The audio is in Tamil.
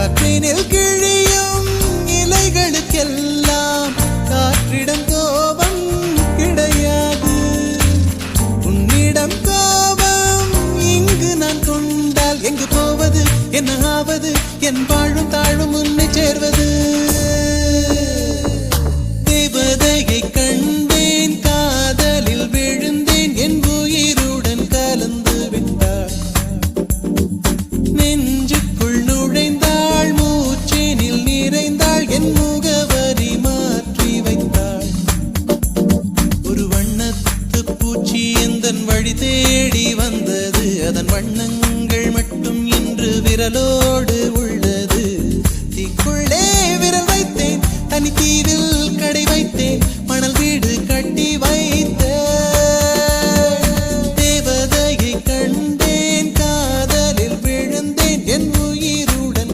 காற்றினில் கிழியும் இலைகளுக்கெல்லாம் காற்றிடம் கோபம் கிடையாது. உன்னிடம் கோபம் இங்கு நான் கொண்டால் எங்கு போவது என்ன ஆவது? என் வாழும் தாழும் உன்னை சேர்வது அதன் வண்ணங்கள் மட்டும் இன்று விரலோடு உள்ளது. தீக்குள்ளே விரல் வைத்தேன் தனி தீவில் கடை வைத்தேன்.